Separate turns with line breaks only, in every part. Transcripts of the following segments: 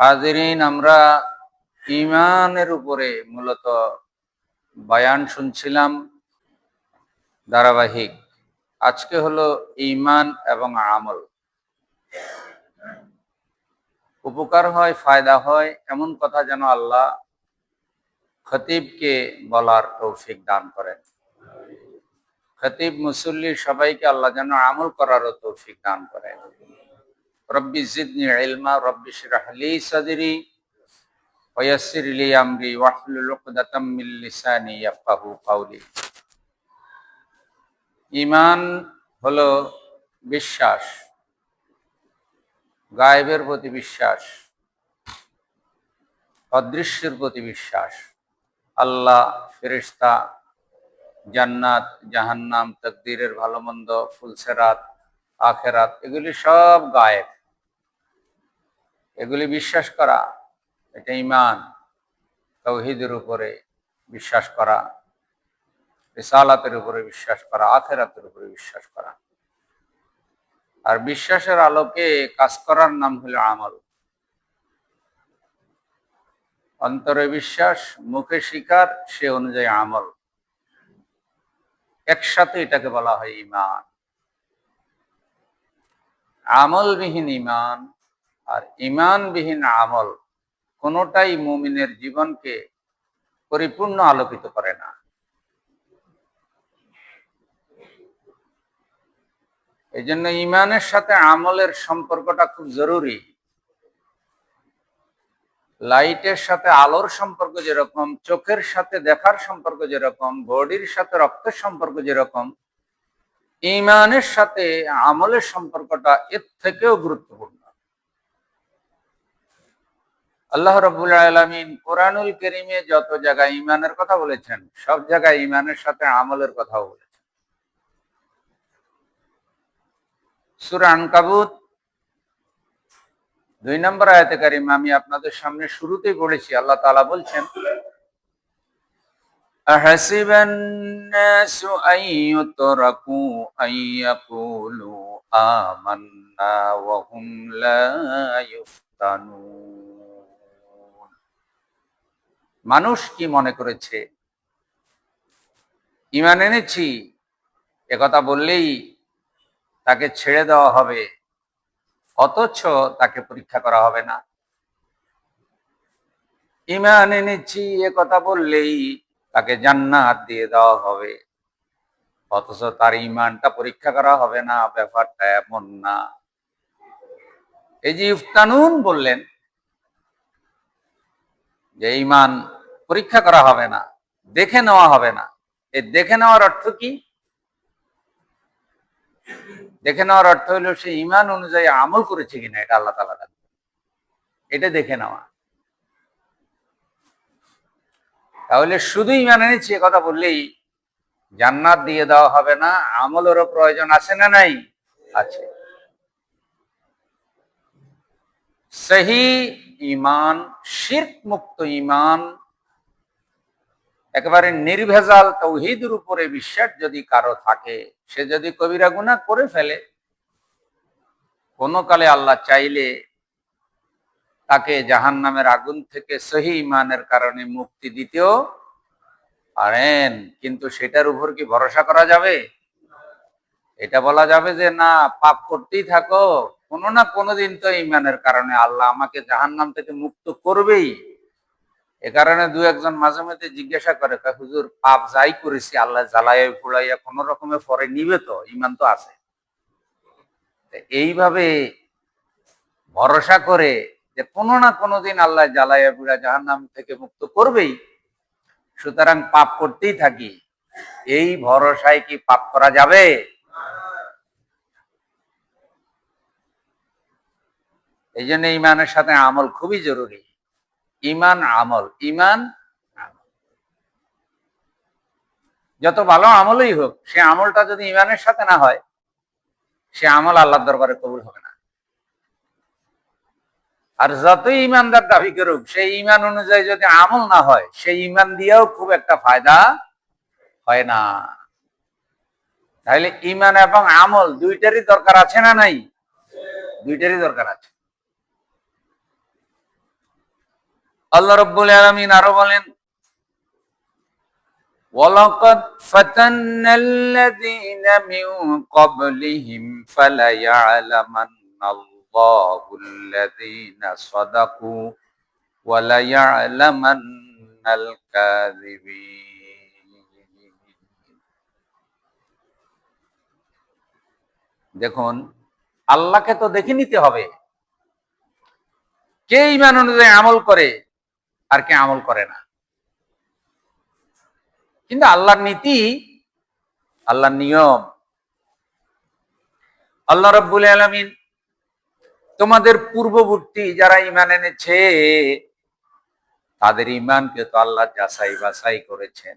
হাজিরিন, আমরা ইমানের উপরে মূলত বয়ান শুনছিলাম ধারাবাহিক। আজকে হলো ইমান এবং আমল। উপকার হয়, ফায়দা হয়, এমন কথা যেন আল্লাহ খতিবকে বলার তৌফিক দান করেন। খতিব মুসল্লি সবাইকে আল্লাহ যেন আমল করারও তৌফিক দান করেন। রব্বি জিদনি ইলমা, রব্বি শিরাহ লি সাদরি ওয়াসির লি আমরি, ওয়াহলুল উকদাতাম মিন লিসানি ইয়াফকাহু কাওলি। ঈমান হলো বিশ্বাস, গায়েবের প্রতি বিশ্বাস, অদৃশ্যের প্রতি বিশ্বাস। আল্লাহ, ফেরেশতা, জান্নাত, জাহান্নাম, তকদিরের ভালো মন্দ ফুলসেরাত আখেরাত, এগুলি সব গায়েব। এগুলি বিশ্বাস করা, এটা ইমান তৌহিদের উপরে বিশ্বাস করা, রিসালাতের উপরে বিশ্বাস করা, আখেরাতের উপরে বিশ্বাস করা। আর বিশ্বাসের আলোকে কাজ করার নাম হলো আমল। অন্তরে বিশ্বাস, মুখে স্বীকার, সে অনুযায়ী আমল। একসাথে এটাকে বলা হয় ইমান আমলবিহীন ইমান আর ইমানবিহীন আমল কোনোটাই মুমিনের জীবনকে পরিপূর্ণ আলোকিত করে না। এই জন্য ইমানের সাথে আমলের সম্পর্কটা খুব জরুরি। লাইটের সাথে আলোর সম্পর্ক যেরকম, চোখের সাথে দেখার সম্পর্ক যেরকম, বডির সাথে রক্তের সম্পর্ক যেরকম, ইমানের সাথে আমলের সম্পর্কটা এর থেকেও গুরুত্বপূর্ণ। আল্লাহ রবুল আলমিন কোরআনুল করিমে যত জায়গায় ইমানের কথা বলেছেন সব জায়গায় ইমানের সাথে আমলের কথাও বলেছেন সুরা আনকাবুত দুই নম্বর আয়াতে কারিম আমি আপনাদের সামনে শুরুতেই পড়েছি আল্লাহ তাআলা বলছেন أحسب الناس أن يتركوا أن يقولوا آمنا وهم لا يفتنون মানুষ কি মনে করেছে? ইমান এনেছি একথা বললেই তাকে ছেড়ে দেওয়া হবে, অথচ তাকে পরীক্ষা করা হবে না। ইমান এনেছি, এ কথা বললেই তাকে জান্নাত দিয়ে দেওয়া হবে, অথচ তার ইমানটা পরীক্ষা করা হবে না, ব্যাপারটা এমন না। এই যে ইফতানুন বললেন যে ইমান পরীক্ষা করা হবে না, দেখে নেওয়া হবে না। এই দেখে নেওয়ার অর্থ কি? দেখে নেওয়ার অর্থ হলো সে ইমান অনুযায়ী আমল করেছে কিনা, এটা আল্লাহ তালা এটা দেখে নেওয়া। তাহলে শুধু ইমান এনেছি কথা বললেই জান্নাত দিয়ে দেওয়া হবে না, আমলেরও প্রয়োজন আছে না নাই? আছে। সহি ইমান শির্ক মুক্ত ইমান একেবারে নির্ভেজাল তৌহিদের উপরে বিশ্বাস যদি কারও থাকে, সে যদি কবিরা গুণা করে ফেলে কোনো কালে আল্লাহ চাইলে তাকে জাহান নামের আগুন থেকে সহি ইমানের কারণে মুক্তি দিতেও পারেন। কিন্তু সেটার উপর কি ভরসা করা যাবে? এটা বলা যাবে যে, না, পাপ করতেই থাকো কোনো না কোনো দিন তো ইমানের কারণে আল্লাহ আমাকে জাহান নাম থেকে মুক্ত করবেই। এ কারণে দু একজন মাঝে মধ্যে জিজ্ঞাসা করে "কা হুজুর, পাপ যাই করেছি, আল্লাহ জ্বালাইয়া পুড়াইয়া কোন রকমে পরে নিবে তো? ইমান তো আছে। এইভাবে ভরসা করে যে কোনো না কোনো দিন আল্লাহ জ্বালাইয়া পুড়া জাহান নাম থেকে মুক্ত করবেই। সুতরাং পাপ করতেই থাকি। এই ভরসায় কি পাপ করা যাবে? এই জন্য ইমানের সাথে আমল খুবই জরুরি। ইমান আমল, ইমান যত ভালো আমলই হোক, সে আমলটা যদি ইমানের সাথে না হয়, সে আমল আল্লাহর দরবারে কবুল হবে না। আর যতই ইমানদার দাবি করুক সেই ইমান অনুযায়ী যদি আমল না হয় সেই ইমান দিয়েও খুব একটা ফায়দা হয় না। তাহলে ইমান এবং আমল দুইটারই দরকার আছে না নাই? দুইটারই দরকার আছে। আল্লাহ রব্বুল আলমিন আরো বলেন ولقد فتنا الذين من قبلهم فليعلمن الله الذين صدقوا وليعلمن الكاذبين দেখুন আল্লাহকে তো দেখে নিতে হবে কে ইমান অনুযায়ী আমল করে আর কে আমল করে না। কিন্তু আল্লাহর নীতি, আল্লাহর নিয়ম, আল্লাহ রব্বুল আলমিন তোমাদের পূর্ববর্তী যারা ইমান এনেছে, তাদের ইমানকে তো আল্লাহ যাচাই বাছাই করেছেন।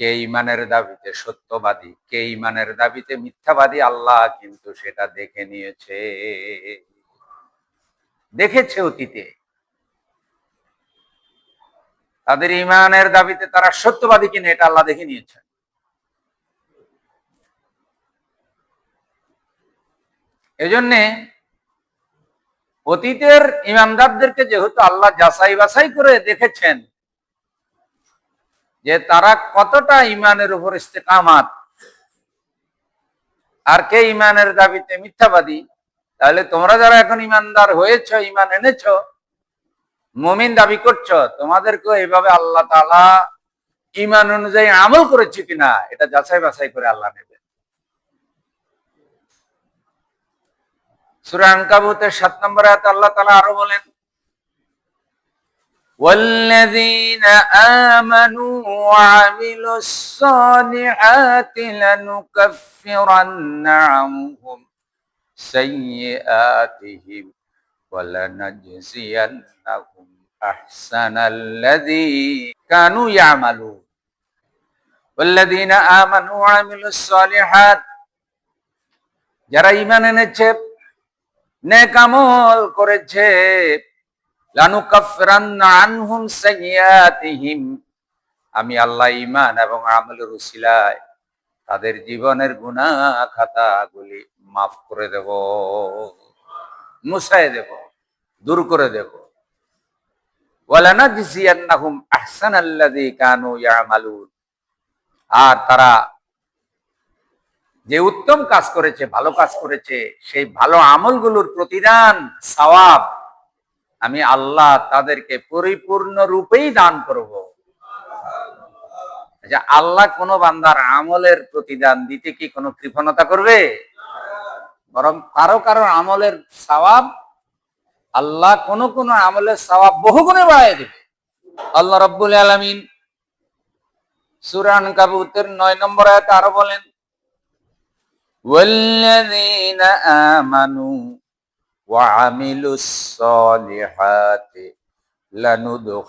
কে ইমানের দাবিতে সত্যবাদী, কে ইমানের দাবিতে মিথ্যাবাদী, আল্লাহ কিন্তু সেটা দেখে নিয়েছে। দেখেছে অতীতে। তাদের ইমানের দাবিতে তারা সত্যবাদী কিনা এটা আল্লাহ দেখে নিয়েছেন। এজন্যে অতীতের ইমানদারদেরকে যেহেতু আল্লাহ যাচাই বাছাই করে দেখেছেন, যে তারা কতটা ইমানের উপর ইস্তেকামাত, আর কে ইমানের দাবিতে মিথ্যাবাদী, তাহলে তোমরা যারা এখন ইমানদার হয়েছ ইমান এনেছ মমিন দাবি করছ তোমাদেরকে এইভাবে আল্লাহ তালা ইমান অনুযায়ী আমল করেছে কিনা এটা যাচাই বাছাই করে আল্লাহ নেবে সুরান কাবুতের সাত নম্বর আয়াত আল্লাহ তালা আরো বলেন والذين آمنوا وعملوا الصالحات لنكفرن عنهم سيئاتهم ولنجزينهم أحسن الذي كانوا يعملون والذين آمنوا وعملوا الصالحات যারা ইমান এনেছে নেক আমল করেছে লানুকাফিরান্না আনহুম সাইয়্যাতিহিম আমি আল্লাহ ইমান এবং আমলের উসিলায় তাদের জীবনের গুনাহ খাতাগুলি মাফ করে দেব মুছায় দেব, দূর করে দেব। আর তারা যে উত্তম কাজ করেছে, ভালো কাজ করেছে, সেই ভালো আমলগুলোর প্রতিদান, সওয়াব আমি আল্লাহ তাদেরকে পরিপূর্ণ রূপেই দান করব। আচ্ছা আল্লাহ কোন বান্দার আমলের প্রতিদান দিতে কি কোনো কৃপণতা করবে? বরং কারো কারো আমলের সওয়াব আল্লাহ কোন কোন আমলের সওয়াব বহুগুণে বাড়াই দেবে আল্লাহ রব্বুল আলমিন সুরান কাবুতের নয় নম্বর আয়াতে আরো বলেন والذين آمنوا وعملوا الصالحات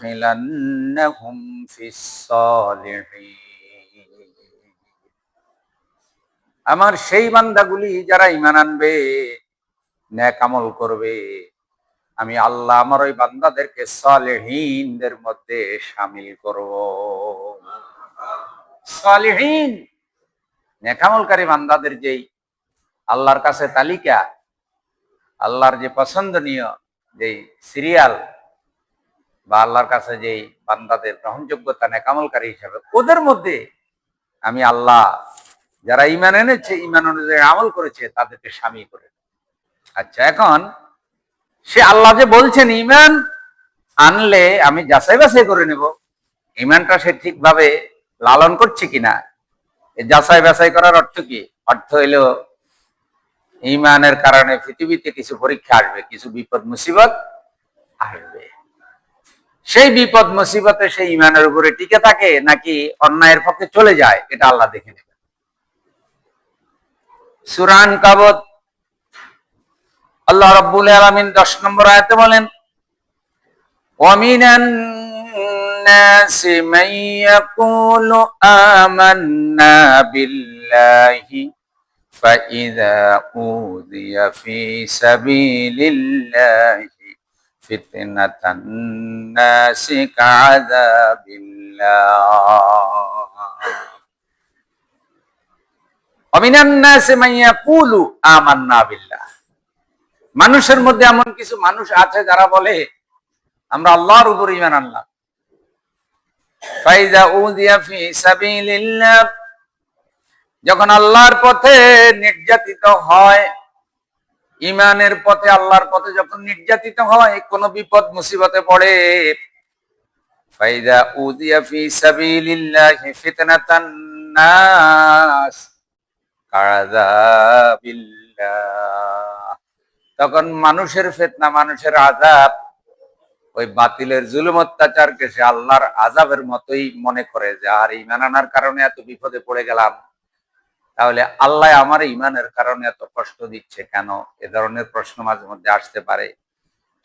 لندخلنهم في الصالحين আমার সেই বান্দাগুলি যারা ইমান আনবে, ন্যাক আমল করবে। আমি আল্লাহ আমার ওই বান্দাদেরকে সালেহীনদের মধ্যে সামিল করব। সালেহীন নেকামলকারী বান্দাদের যেই আল্লাহর কাছে তালিকা, আল্লাহর যে পছন্দনীয় যেই সিরিয়াল বা আল্লাহর কাছে যেই বান্দাদের গ্রহণযোগ্যতা নেকামলকারী হিসাবে, ওদের মধ্যে আমি আল্লাহ যারা ইমান এনেছে ইমান অনুযায়ী আমল করেছে, তাদেরকে স্বামী করে আচ্ছা এখন সে আল্লাহ যে বলছেন ইমান আনলে আমি যাচাই বাছাই করে নেব। ইমানটা সে ঠিকভাবে লালন করছে কিনা? যাচাই বাছাই করার অর্থ কি? অর্থ হইল ইমানের কারণে পৃথিবীতে কিছু পরীক্ষা আসবে, কিছু বিপদ, মুসিবত আসবে। সেই বিপদ, মুসিবতে সেই ইমানের উপরে টিকে থাকে নাকি অন্যায়ের পক্ষে চলে যায়, এটা আল্লাহ দেখে নেবে সুরান কাবত আল্লাহ রব্বুল আলমিন দশ নম্বর আয়তে বলেন অমিনান الناس من يقول آمنا بالله فإذا أوذي في سبيل الله فتنة الناس كعذاب الله মানুষের মধ্যে এমন কিছু মানুষ আছে যারা বলে, আমরা আল্লাহর উপর ইমান আনলাম। যখন আল্লাহর পথে নির্যাতিত হয় ইমানের পথে, আল্লাহর পথে যখন নির্যাতিত হয়, কোন বিপদ, মুসিবতে পড়ে। ফাইদা উদিয়া ফি সাবিলিল্লাহি ফিতনাতান নাস। তখন মানুষের ফিতনা, মানুষের আযাব, ওই বাতিলের জুলুম অত্যাচারকে সে আল্লাহর আযাবের মতোই মনে করে যে, আর ইমান আনার কারণে এত বিপদে পড়ে গেলাম। তাহলে আল্লাহ আমার ইমানের কারণে এত কষ্ট দিচ্ছে কেন? এ ধরনের প্রশ্ন মাঝে মধ্যে আসতে পারে।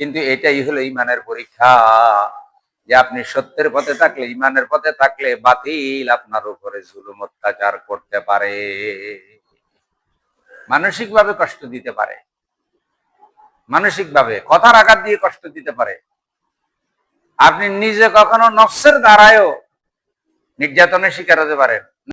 কিন্তু এটাই হলো ইমানের পরীক্ষা। যে আপনি সত্যের পথে থাকলে ইমানের পথে থাকলে বাতিল আপনার উপরে জুলুম অত্যাচার করতে পারে। মানসিকভাবে কষ্ট দিতে পারে। মানসিকভাবে কথার আঘাত দিয়ে কষ্ট দিতে পারে। আপনি নিজে কখনো নফসের দ্বারায়ও নির্যাতনের শিকার হতে পারেন।